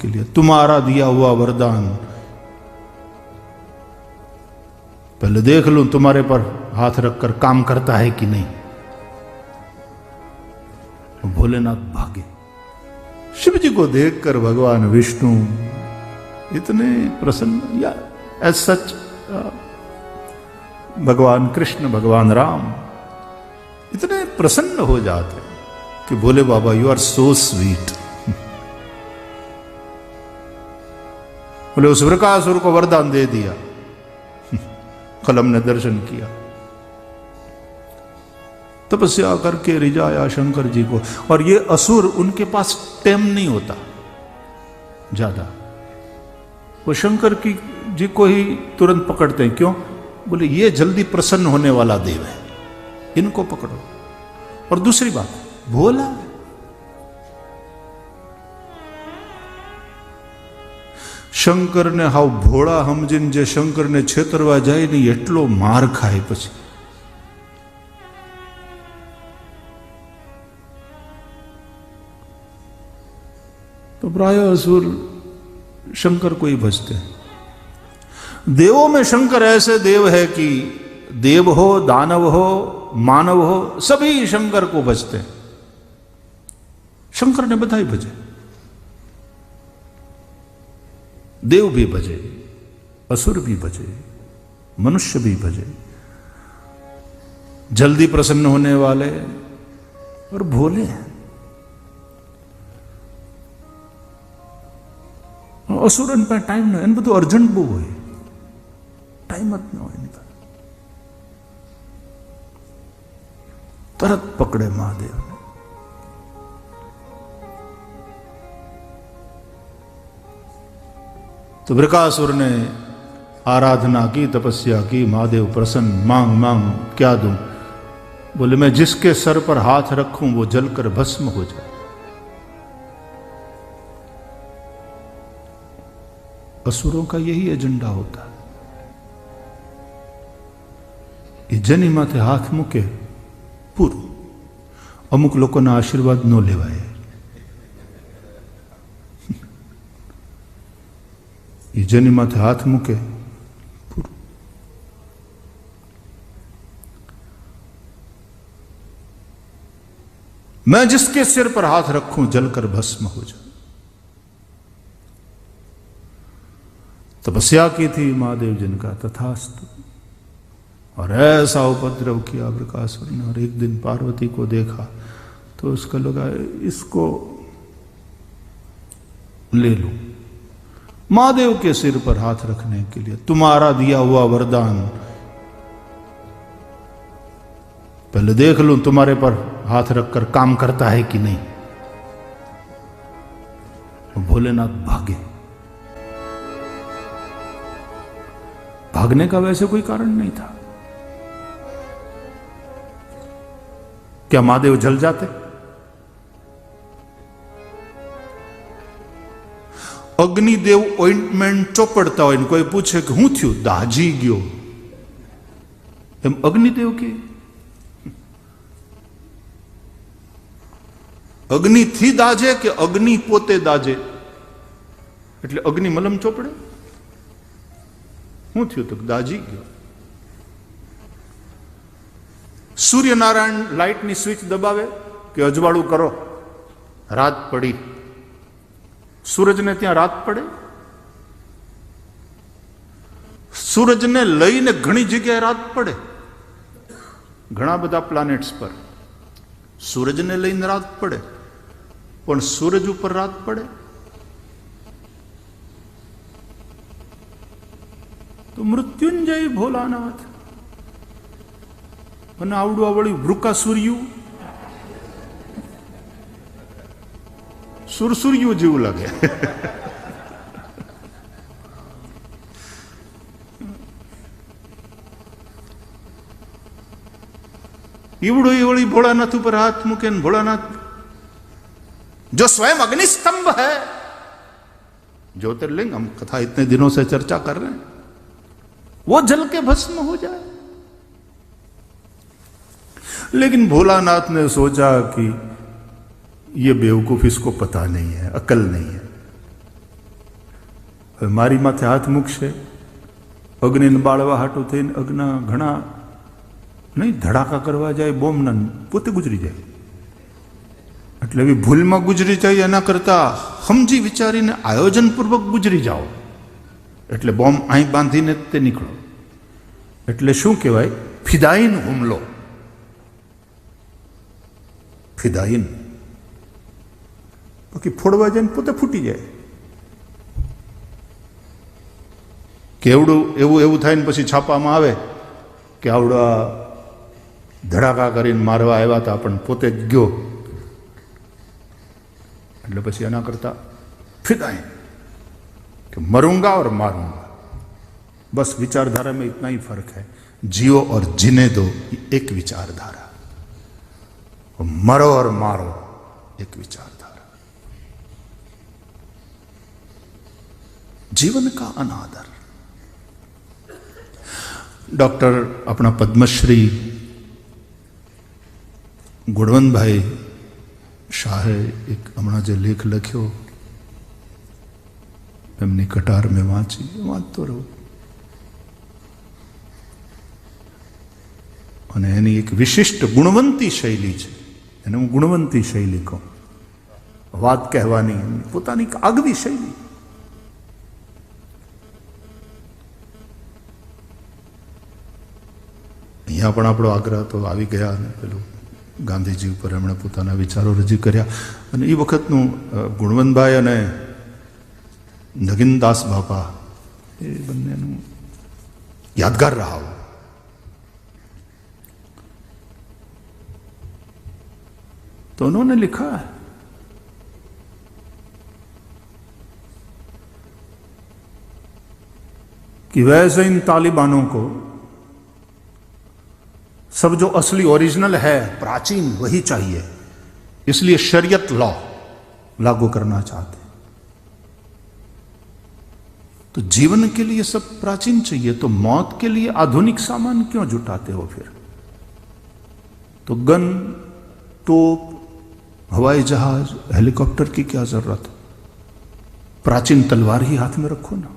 के लिए। तुम्हारा दिया हुआ वरदान। पहले देख लूँ तुम्हारे पर हाथ रखकर काम करता है कि नहीं। भोलेनाथ भागे। शिव जी को देखकर भगवान विष्णु इतने प्रसन्न, या एज सच भगवान कृष्ण, भगवान राम इतने प्रसन्न हो जाते कि Bhole Baba you are so sweet बोले, उस वृकासुर को वरदान दे दिया। कलम ने दर्शन किया। तपस्या करके रिजाया शंकर जी को। और ये असुर उनके पास टेम नहीं होता, ज़्यादा। वो शंकर की, जी को ही तुरंत पकड़ते हैं। क्यों? बोले, ये जल्दी प्रसन्न होने वाला देव है, इनको पकड़ो। और दूसरी बात, भोला શંકરને હાવ ભોળા સમજીને જે શંકરને છેતરવા જાય ને એટલો માર ખાય પછી तो प्राय असुर शंकर को ही भजते हैं देवों में शंकर ऐसे देव है कि देव हो दानव हो मानव हो सभी शंकर को भजते हैं शंकर ने बधाई भजे देव भी भजे असुर भी भजे मनुष्य भी भजे जल्दी प्रसन्न होने वाले और भोले हैं અસુરન પાસે ટાઈમ ન એને બધું અર્જન્ટ બહુ હોય ટાઈમ જ ન હોય એની પાસે તરત પકડે મહાદેવને तो वृकासुर ने आराधना की तपस्या की महादेव प्रसन्न मांग मांग क्या दूं बोले मैं जिसके सर पर हाथ रखूं वो जलकर भस्म हो जाए असुरों का यही एजेंडा होता है એ જેની માથે હાથ મૂકે પૂરું અમુક લોકોના આશીર્વાદ ન લેવાય જેની માથે હાથ મૂકે પૂરું मैं जिसके सिर पर हाथ रखूं जलकर भस्म हो जाए तपस्या की थी महादेव जिनका तथास्तु और ऐसा उपद्रव किया प्रकाशुर ने और एक दिन पार्वती को देखा तो उसका लगा इसको ले लो महादेव के सिर पर हाथ रखने के लिए तुम्हारा दिया हुआ वरदान। पहले देख लूँ तुम्हारे पर हाथ रखकर काम करता है कि नहीं। भोलेनाथ भागे। भागने का वैसे कोई कारण नहीं था। क्या महादेव जल जाते? અગ્નિદેવ ઓઇન્ટમેન્ટ ચોપડતા હોય ને કોઈ પૂછે કે હું થયું? દાજી ગયો. એમ અગ્નિદેવ કે. અગ્નિથી દાજે કે અગ્નિ પોતે દાજે? એટલે અગ્નિ મલમ ચોપડે? હું થયું તો દાજી ગયો. સૂર્યનારાયણ લાઇટની સ્વિચ દબાવે કે અજવાળું કરો? રાત પડી. સૂરજને ત્યાં રાત પડે? સૂરજને લઈને ઘણી જગ્યાએ રાત પડે. ઘણા બધા પ્લાનેટ્સ પર. સૂરજને લઈને રાત પડે. પણ સૂરજ ઉપર રાત પડે? તો મૃત્યુંજય ભોલાનાથ. મને આવડું આવડ્યું વૃકાસુર્યું સુરસુર્યું જેવું લાગે ઈવડું ઈવડી भोलानाथ ऊपर हाथ મૂકે ને भोलानाथ जो स्वयं अग्निस्तंभ है ज्योतिर्लिंग हम कथा इतने दिनों से चर्चा कर रहे हैं वो जल के भस्म हो जाए लेकिन भोलानाथ ने सोचा कि ये बेवकूफ इसको पता नहीं है अकल नहीं है હવે મારી માથે હાથ મૂકશે અગ્નિને બાળવા હાટું થઈને અગ્ના ઘણા નહીં ધડાકા કરવા જાય બોમ્બના પોતે ગુજરી જાય એટલે એવી ભૂલમાં ગુજરી જાય એના કરતા સમજી વિચારીને આયોજનપૂર્વક ગુજરી જાઓ એટલે બોમ્બ અહીં બાંધીને તે નીકળો એટલે શું કહેવાય ફિદાઈન હુમલો ફિદાઈન બાકી ફોડવા જાય ને પોતે ફૂટી જાય કેવડું એવું એવું થાય ને પછી છાપામાં આવે કે આવડા ધડાકા કરીને મારવા આવ્યા હતા પણ પોતે જ ગયો એટલે પછી એના કરતા फिदाएं कि मरूंगा और मारूंगा बस विचारधारा में इतना ही फर्क है जियो और जीने दो ये एक विचारधारा और मरो और मारो एक विचारधारा जीवन का अनादर डॉक्टर अपना पद्मश्री ગુણવંતભાઈ શાહે એક હમણાં જે લેખ લખ્યો એમની કટાર મેં વાંચી વાંચતો રહું અને એની એક વિશિષ્ટ ગુણવંતી શૈલી છે એને હું ગુણવંતી શૈલી કહું વાત કહેવાની એમની પોતાની એક આગવી શૈલી અહીંયા પણ આપણો આગ્રહ તો આવી ગયા અને પેલું ગાંધીજી ઉપર એમણે પોતાના વિચારો રજૂ કર્યા અને એ વખતનું ગુણવંતભાઈ અને નગીનદાસ બાપા એ બંનેનું યાદગાર રહાવ तो उन्होंने लिखा है कि वैसे इन तालिबानों को सब जो असली ओरिजिनल है, प्राचीन, वही चाहिए। इसलिए शरीयत लॉ लागू करना चाहते तो जीवन के लिए सब प्राचीन चाहिए तो मौत के लिए आधुनिक सामान क्यों जुटाते हो फिर? तो गन, तोप, हवाई जहाज़, हेलीकॉप्टर की क्या ज़रूरत? प्राचीन तलवार ही हाथ में रखो ना।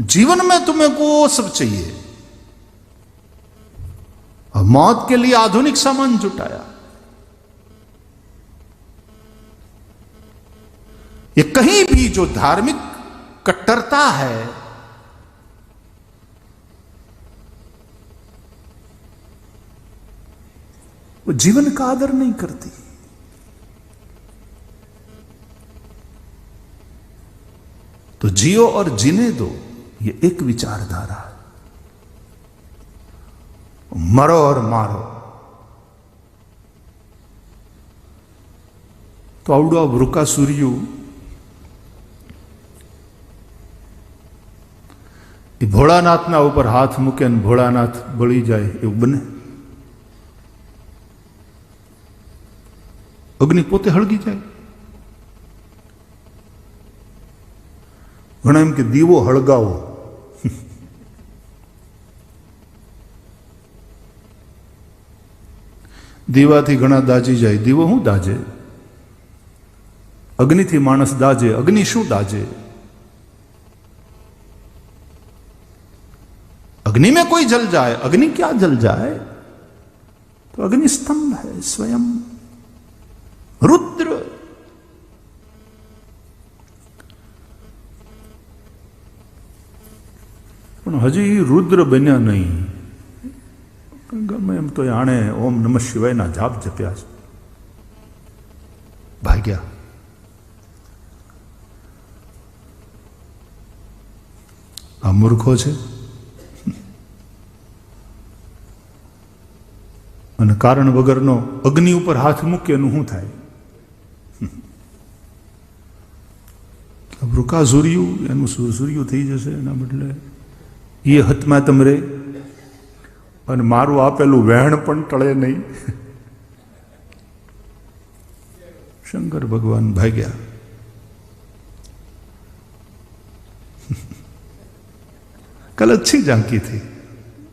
जीवन में तुम्हें को सब चाहिए। और मौत के लिए आधुनिक सामान जुटाया। ये कहीं भी जो धार्मिक कट्टरता है, वो जीवन का आदर नहीं करती। तो जियो और जीने दो। ये एक विचारधारा है मरो और मारो તો આવડું આ વૃકાસુર્યું એ ભોળાનાથના ઉપર હાથ મૂકે ને ભોળાનાથ બળી જાય એવું બને અગ્નિ પોતે હળગી જાય ઘણા એમ કે દીવો હળગાવો દીવાથી ઘણા દાજી જાય દીવો શું દાજે અગ્નિથી માણસ દાજે અગ્નિ શું દાજે अग्नि में कोई जल जाए अग्नि क्या जल जाए तो अग्नि स्तंभ है स्वयं रुद्र પણ હજી રુદ્ર બન્યા નહીં ગમે એમ તો આણે ઓમ નમઃ શિવાયના જાપ જપ્યા છે. ભાગ્યા. આ મૂર્ખો છે? અને કારણ વગરનો અગ્નિ ઉપર હાથ મૂકે એનું શું થાય? વૃકા ઝુર્યું એનું સૂર્યું થઈ જશે એના બદલે? એ હતમાં તમરે અને મારું આપેલું વહેણ પણ ટળે નહીં શંકર ભગવાન ભાગ્યા कल अच्छी झांकी थी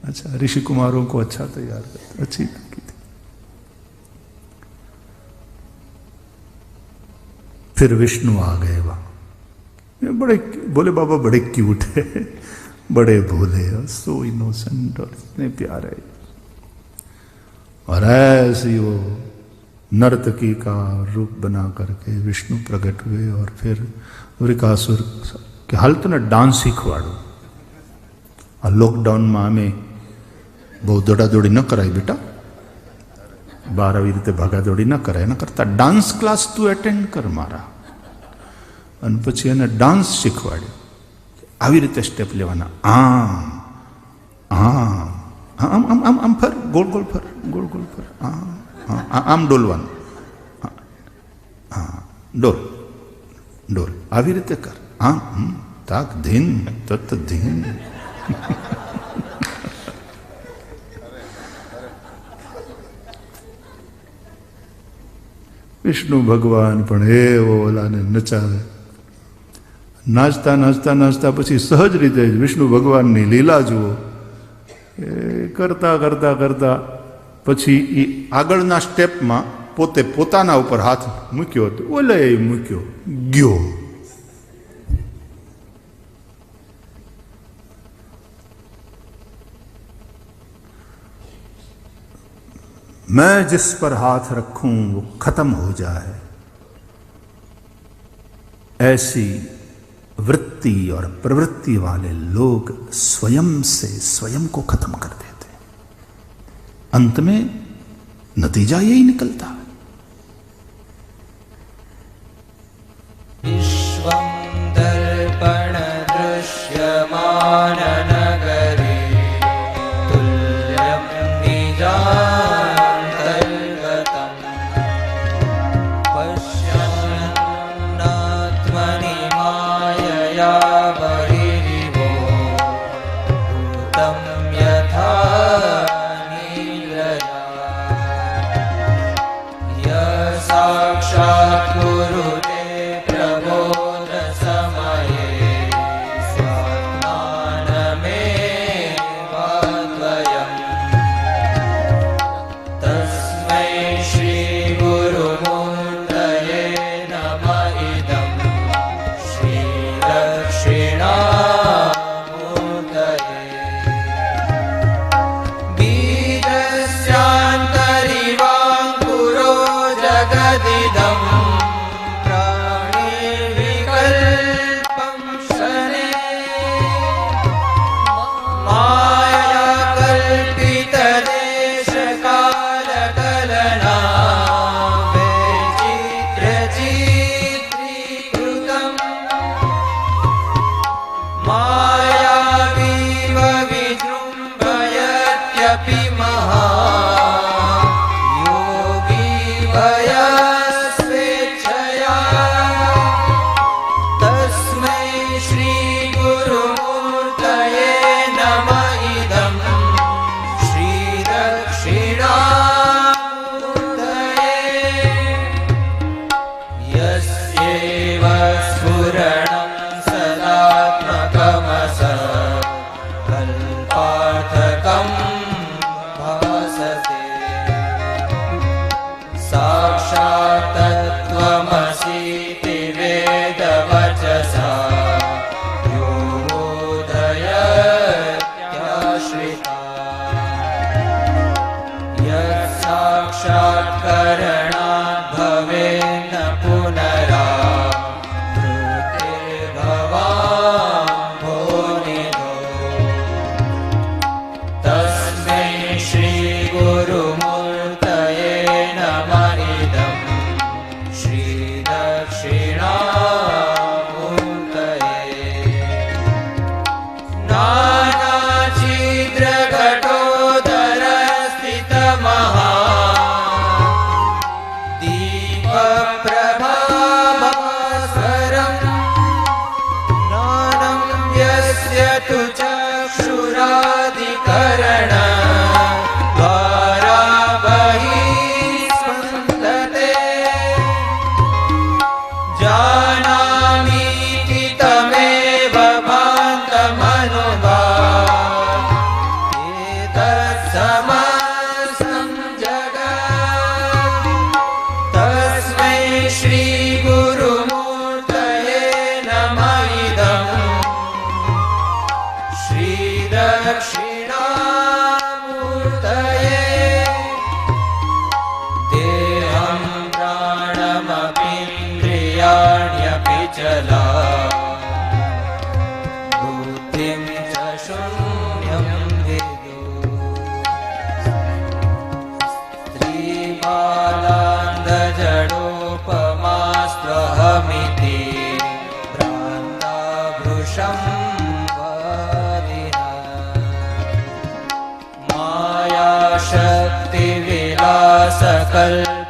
अच्छा ऋषि कुमारों को अच्छा तैयार करते अच्छी झांकी थी फिर विष्णु आ गए वहां ये बड़े बोले बाबा बड़े क्यूट है बड़े भोले और सो इनोसेंट और इतने प्यारे और ऐसे वो नर्तकी का रूप बना करके विष्णु प्रकट हुए और फिर વૃકાસુર કે હાલ તને ડાન્સ શીખવાડું આ લોકડાઉનમાં અમે બહુ દોડાદોડી ન કરાય બેટા બહાર આવી રીતે ભાગાદોડી ન કરાય એના કરતાં ડાન્સ ક્લાસ તું એટેન્ડ કર મારા અને પછી એને ડાન્સ શીખવાડ્યો આવી રીતે સ્ટેપ લેવાના આમ આમ આમ આમ આમ આમ ફર ગોળ ગોળ ફર ગોળ ગોળ ફર આમ આમ ડોલવાનું હા ડોલ ડોલ આવી રીતે કર આમ તાક ધીન તત ધીન વિષ્ણુ ભગવાન પણ એવો ઓલાને નચાવે નાચતા નાચતા નાચતા પછી સહજ રીતે જ વિષ્ણુ ભગવાનની લીલા જુઓ એ કરતા કરતા કરતા પછી એ આગળના સ્ટેપમાં પોતે પોતાના ઉપર હાથ મૂક્યો તો ઓલે મૂક્યો ગયો मैं जिस पर हाथ रखूं वो खत्म हो जाए ऐसी वृत्ति और प्रवृत्ति वाले लोग स्वयं से स्वयं को खत्म कर देते अंत में नतीजा यही निकलता 아. शक्तिविलासकल्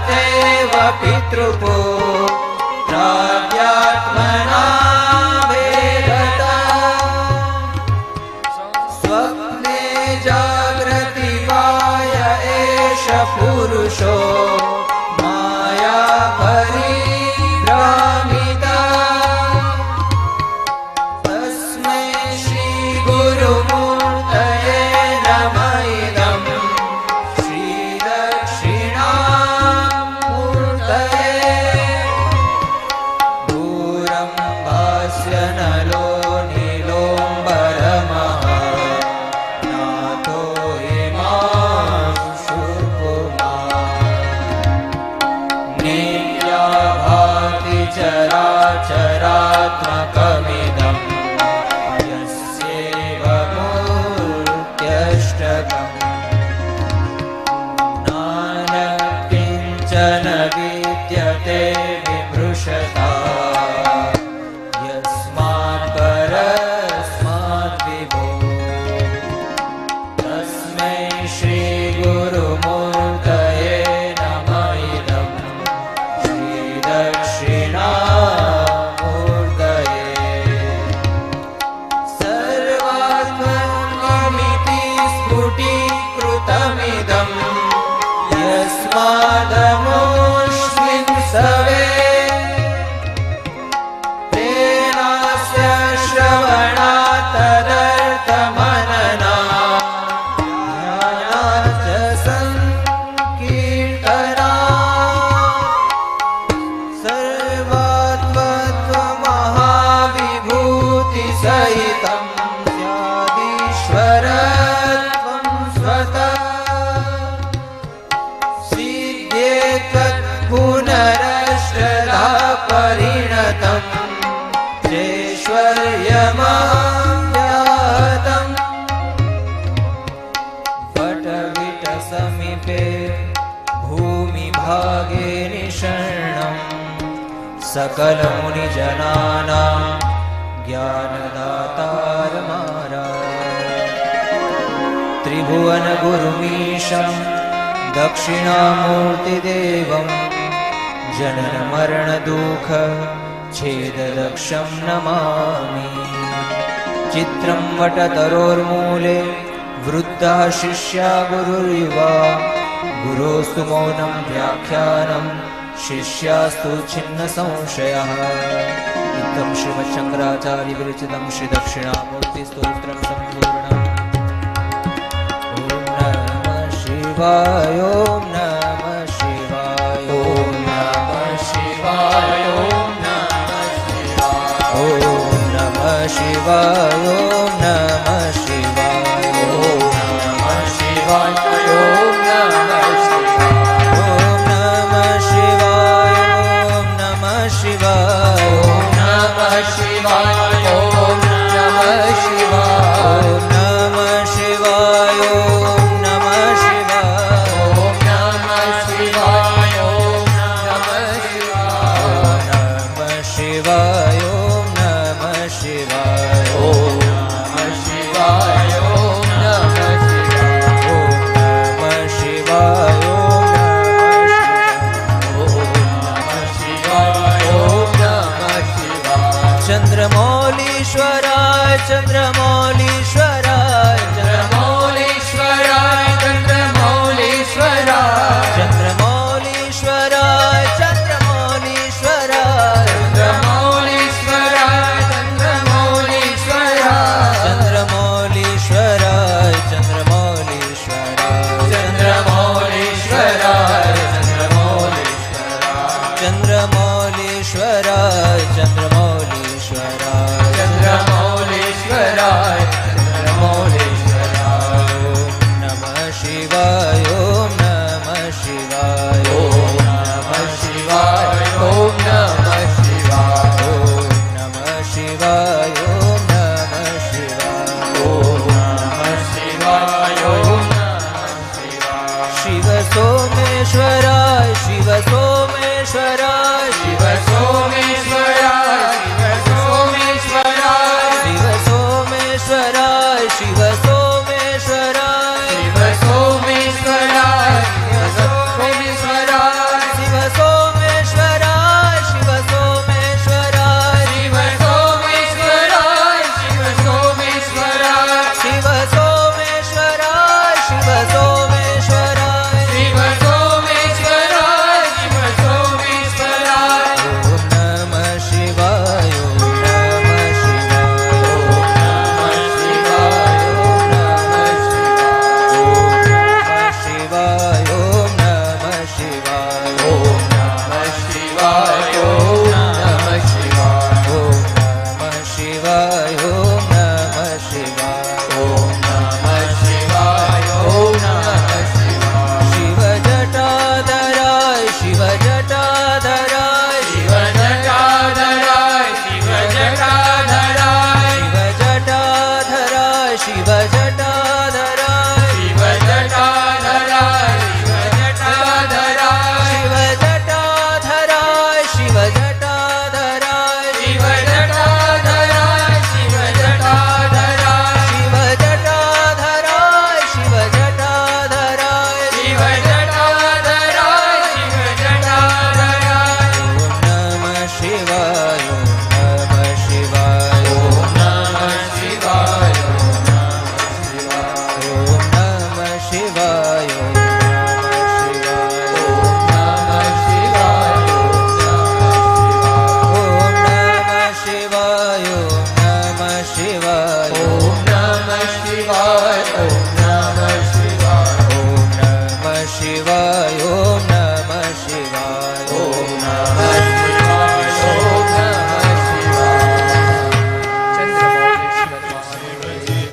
દેવ પિતૃપૂ गे निषण्णं सकलमुनिजनानां ज्ञानदातारमारा त्रिभुवनगुरुमीशं दक्षिणामूर्तिदेवं जननमरणदुःख छेदलक्षं नमामि। चित्रं वटतरोर्मूले वृद्धः शिष्या गुरुर्युवा। गुरोस्तु मौनं व्याख्यानं शिष्यास्तु छिन्नसंशयः। इदं श्रीमशङ्कराचार्यविरिचितं सम्पूर्णम्। ॐ नम शिवाय नम शिवाय। नं नमः शिवाय चन्द्रमौलीश्वर